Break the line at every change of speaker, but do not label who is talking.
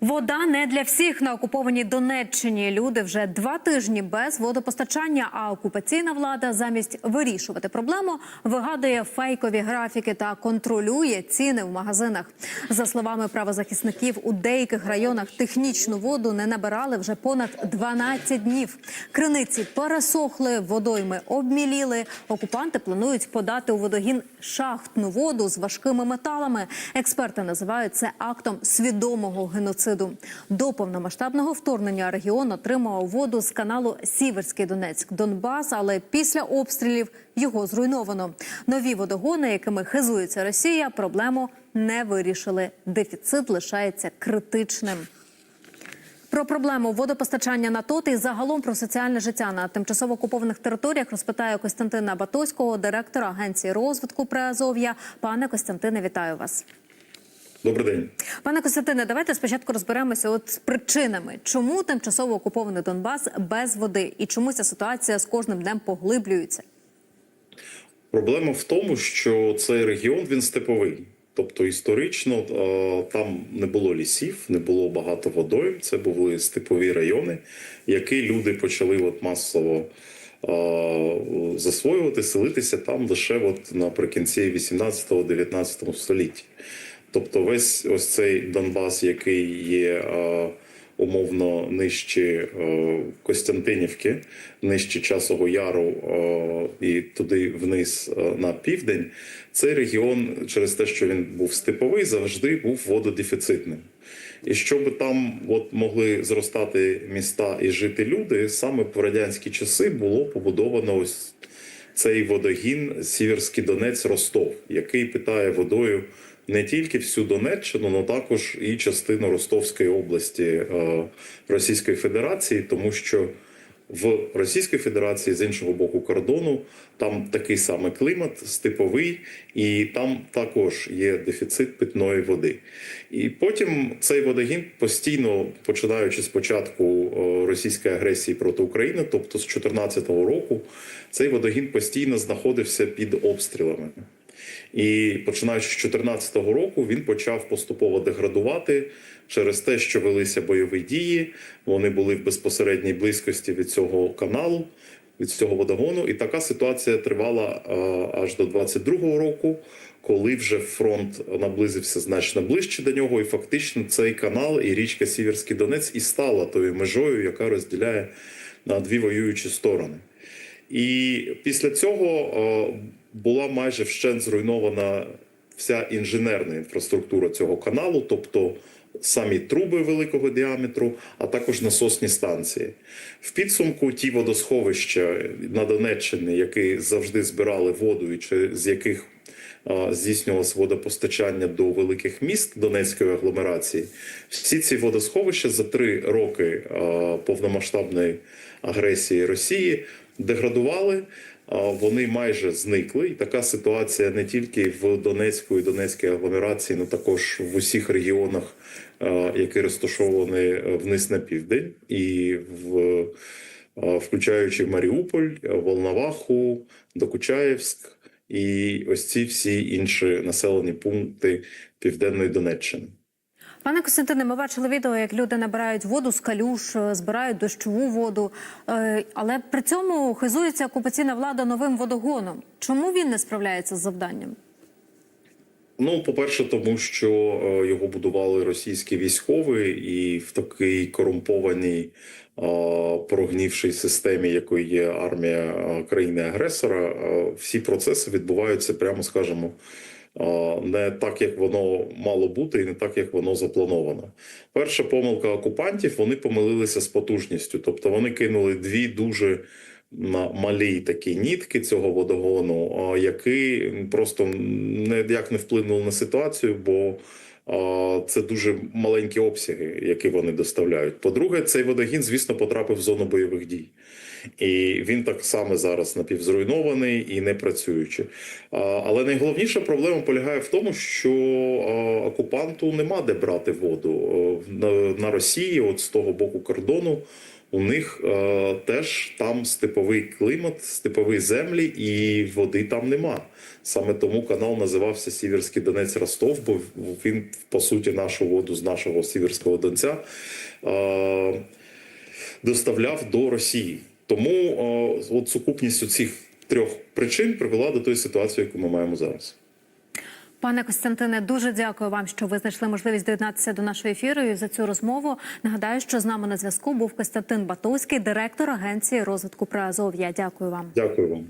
Вода не для всіх на окупованій Донеччині. Люди вже два тижні без водопостачання. А окупаційна влада замість вирішувати проблему вигадує фейкові графіки та контролює ціни в магазинах. За словами правозахисників, у деяких районах технічну воду не набирали вже понад 12 днів. Криниці пересохли, водойми обміліли. Окупанти планують подати у водогін шахтну воду з важкими металами. Експерти називають це актом свідомого геноциду. До повномасштабного вторгнення регіон отримував воду з каналу Сіверський Донецьк Донбас, але після обстрілів його зруйновано. Нові водогони, якими хизується Росія, проблему не вирішили. Дефіцит лишається критичним. Про проблему водопостачання на ТОТ і загалом про соціальне життя на тимчасово окупованих територіях розпитає Костянтина Батоського, директора агенції розвитку Приазов'я. Пане Костянтине, вітаю вас.
Добрий день.
Пане Костянтине, давайте спочатку розберемося от з причинами, чому тимчасово окупований Донбас без води і чому ця ситуація з кожним днем поглиблюється.
Проблема в тому, що цей регіон він степовий. Тобто історично е, там не було лісів, не було багато водойм. Це були степові райони, які люди почали от масово е, засвоювати, селитися там лише от наприкінці 18-19 століття. Тобто, весь ось цей Донбас, який є е, умовно нижче е, Костянтинівки, нижче Часового Яру е, і туди вниз на південь, цей регіон через те, що він був степовий, завжди був вододефіцитним. І щоб там от могли зростати міста і жити люди, саме в радянські часи було побудовано ось цей водогін Сіверський Донець Ростов, який питає водою не тільки всю Донеччину, але також і частину Ростовської області е, Російської Федерації, тому що в Російській Федерації з іншого боку кордону там такий самий клімат, степовий, і там також є дефіцит питної води. І потім цей водогін постійно, починаючи з початку е, російської агресії проти України, тобто з 2014 року, цей водогін постійно знаходився під обстрілами. І починаючи з 2014 року він почав поступово деградувати через те, що велися бойові дії. Вони були в безпосередній близькості від цього каналу, від цього водогону. І така ситуація тривала е, аж до 22-го року, коли вже фронт наблизився значно ближче до нього, і фактично цей канал і річка Сіверський Донець і стала тою межою, яка розділяє на дві воюючі сторони. І після цього е, була майже вщент зруйнована вся інженерна інфраструктура цього каналу, тобто самі труби великого діаметру, а також насосні станції. В підсумку ті водосховища на Донеччині, які завжди збирали воду, і з яких а, здійснювалося водопостачання до великих міст Донецької агломерації. Всі ці водосховища за три роки повномасштабної агресії Росії деградували. Вони майже зникли, і така ситуація не тільки в Донецьку і Донецькій агломерації, але також в усіх регіонах, які розташовані е, вниз на південь, і в включаючи Маріуполь, Волноваху, Докучаєвськ і ось ці всі інші населені пункти Південної Донеччини.
Пане Костянтине, ми бачили відео, як люди набирають воду з калюш, е, збирають дощову воду, Е, але при цьому хизується окупаційна влада новим водогоном. Чому він не справляється з завданням?
Ну, по-перше, тому що е, його будували російські військові, і в такій корумпованій прогнівшій системі, якою є армія країни-агресора, всі процеси відбуваються, прямо скажемо, е, не так, як воно мало бути, і не так, як воно заплановано. Перша помилка окупантів вони помилилися з потужністю, тобто вони кинули дві дуже малі такі нітки цього водогону, які просто ніяк не вплинули на ситуацію, бо це дуже маленькі обсяги, які вони доставляють. По-друге, цей водогін, звісно, потрапив в зону бойових дій. І він так само зараз напівзруйнований і не працюючи. Але найголовніша проблема полягає в тому, що окупанту нема де брати воду на Росії, от з того боку кордону. У них е, теж там степовий клімат, степові землі, і води там нема. Саме тому канал називався Сіверський Донець Ростов, бо він по суті нашу воду з нашого Сіверського Донця е, доставляв до Росії. Тому е, от сукупність цих трьох причин привела до тої ситуації, яку ми маємо зараз.
Пане Костянтине, дуже дякую вам, що ви знайшли можливість доєднатися до нашого ефіру і за цю розмову. Нагадаю, що з нами на зв'язку був Костянтин Батовський, директор агенції розвитку Приазов'я. Дякую вам.
Дякую вам.